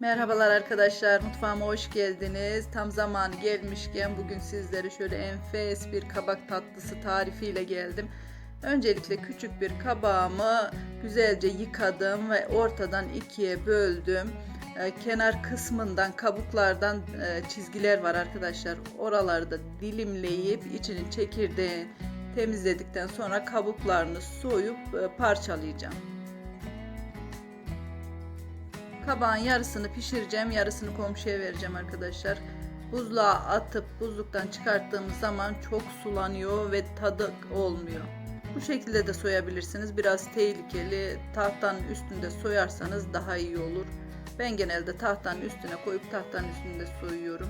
Merhabalar arkadaşlar, mutfağıma hoş geldiniz. Tam zamanı gelmişken bugün sizlere şöyle enfes bir kabak tatlısı tarifiyle geldim. Öncelikle küçük bir kabağımı güzelce yıkadım ve ortadan ikiye böldüm. Ee, Kenar kısmından kabuklardan e, çizgiler var arkadaşlar. Oraları da dilimleyip içinin çekirdeğini temizledikten sonra kabuklarını soyup e, parçalayacağım. Kabağın yarısını pişireceğim, yarısını komşuya vereceğim arkadaşlar. Buzluğa atıp buzluktan çıkarttığımız zaman çok sulanıyor ve tadı olmuyor. Bu şekilde de soyabilirsiniz. Biraz tehlikeli. Tahtanın üstünde soyarsanız daha iyi olur. Ben genelde tahtanın üstüne koyup tahtanın üstünde soyuyorum.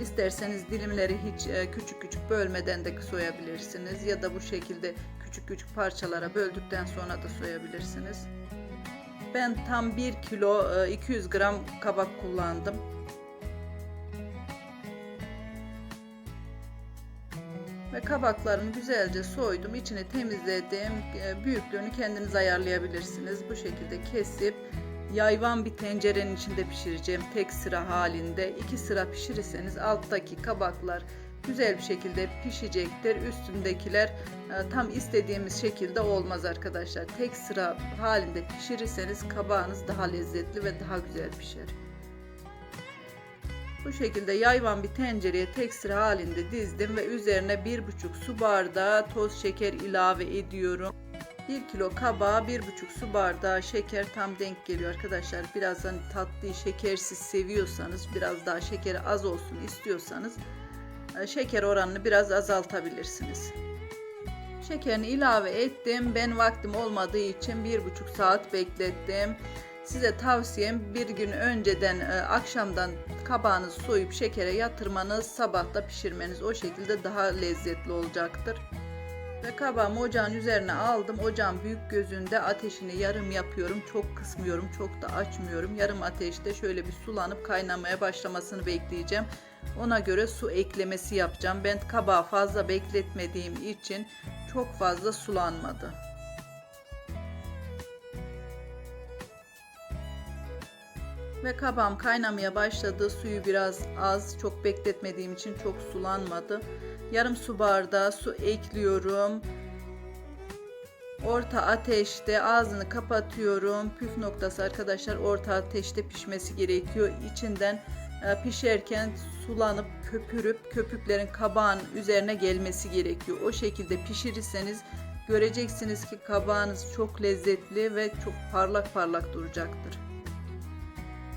İsterseniz dilimleri hiç e, küçük küçük bölmeden de soyabilirsiniz ya da bu şekilde küçük küçük parçalara böldükten sonra da soyabilirsiniz. Ben tam 1 kilo e, 200 gram kabak kullandım. Ve kabaklarımı güzelce soydum. içini temizledim. E, Büyüklüğünü kendiniz ayarlayabilirsiniz. Bu şekilde kesip yayvan bir tencerenin içinde pişireceğim. Tek sıra halinde. iki sıra pişirirseniz alttaki kabaklar güzel bir şekilde pişecektir. Üstündekiler e, tam istediğimiz şekilde olmaz arkadaşlar. Tek sıra halinde pişirirseniz kabağınız daha lezzetli ve daha güzel pişer. Bu şekilde yayvan bir tencereye tek sıra halinde dizdim ve üzerine bir buçuk su bardağı toz şeker ilave ediyorum. 1 kilo kabağa 1,5 su bardağı şeker tam denk geliyor arkadaşlar. Biraz hani tatlıyı şekersiz seviyorsanız, biraz daha şekeri az olsun istiyorsanız şeker oranını biraz azaltabilirsiniz. Şekerini ilave ettim. Ben vaktim olmadığı için bir buçuk saat beklettim. Size tavsiyem bir gün önceden e, akşamdan kabağınızı soyup şekere yatırmanız, sabahta pişirmeniz o şekilde daha lezzetli olacaktır. Ve kabağımı ocağın üzerine aldım. Ocağın büyük gözünde ateşini yarım yapıyorum. Çok kısmıyorum, çok da açmıyorum. Yarım ateşte şöyle bir sulanıp kaynamaya başlamasını bekleyeceğim. Ona göre su eklemesi yapacağım. Ben kabağı fazla bekletmediğim için çok fazla sulanmadı. Ve kabağım kaynamaya başladı. Suyu biraz az, çok bekletmediğim için çok sulanmadı. Yarım su bardağı su ekliyorum. Orta ateşte ağzını kapatıyorum. Püf noktası arkadaşlar orta ateşte pişmesi gerekiyor. İçinden pişerken sulanıp köpürüp köpüklerin kabağın üzerine gelmesi gerekiyor. O şekilde pişirirseniz göreceksiniz ki kabağınız çok lezzetli ve çok parlak parlak duracaktır.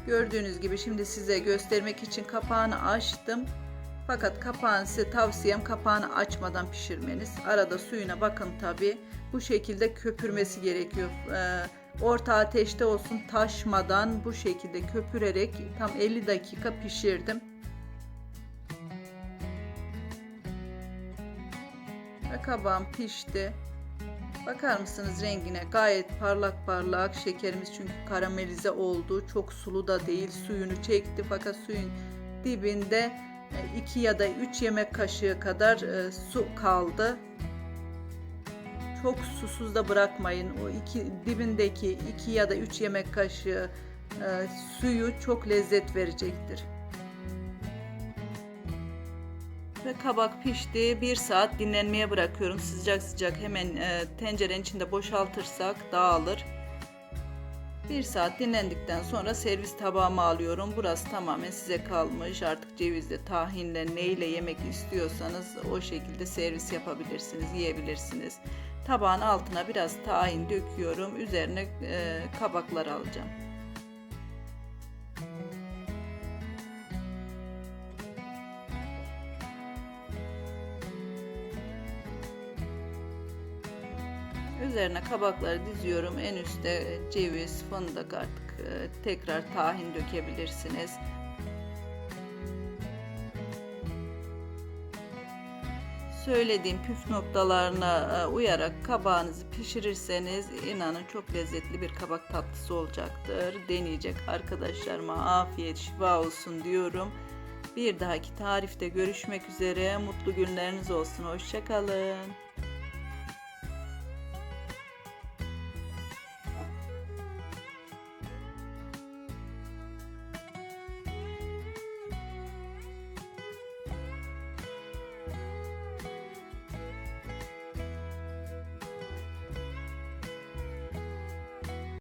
Gördüğünüz gibi şimdi size göstermek için kapağını açtım. Fakat kapağını size tavsiyem kapağını açmadan pişirmeniz. Arada suyuna bakın tabi. Bu şekilde köpürmesi gerekiyor. Ee, orta ateşte olsun taşmadan bu şekilde köpürerek tam 50 dakika pişirdim. Ve kabağım pişti. Bakar mısınız rengine gayet parlak parlak şekerimiz çünkü karamelize oldu. Çok sulu da değil suyunu çekti fakat suyun dibinde 2 ya da 3 yemek kaşığı kadar e, su kaldı. Çok susuz da bırakmayın. O iki dibindeki 2 ya da 3 yemek kaşığı e, suyu çok lezzet verecektir. Ve kabak pişti. Bir saat dinlenmeye bırakıyorum. Sıcak sıcak hemen e, tencerenin içinde boşaltırsak dağılır. Bir saat dinlendikten sonra servis tabağıma alıyorum. Burası tamamen size kalmış. Artık cevizle, tahinle, neyle yemek istiyorsanız o şekilde servis yapabilirsiniz, yiyebilirsiniz. Tabağın altına biraz tahin döküyorum. Üzerine e, kabaklar alacağım. Üzerine kabakları diziyorum. En üstte ceviz, fındık artık e, tekrar tahin dökebilirsiniz. Söylediğim püf noktalarına e, uyarak kabağınızı pişirirseniz inanın çok lezzetli bir kabak tatlısı olacaktır. Deneyecek arkadaşlarıma afiyet şifa olsun diyorum. Bir dahaki tarifte görüşmek üzere. Mutlu günleriniz olsun. Hoşçakalın.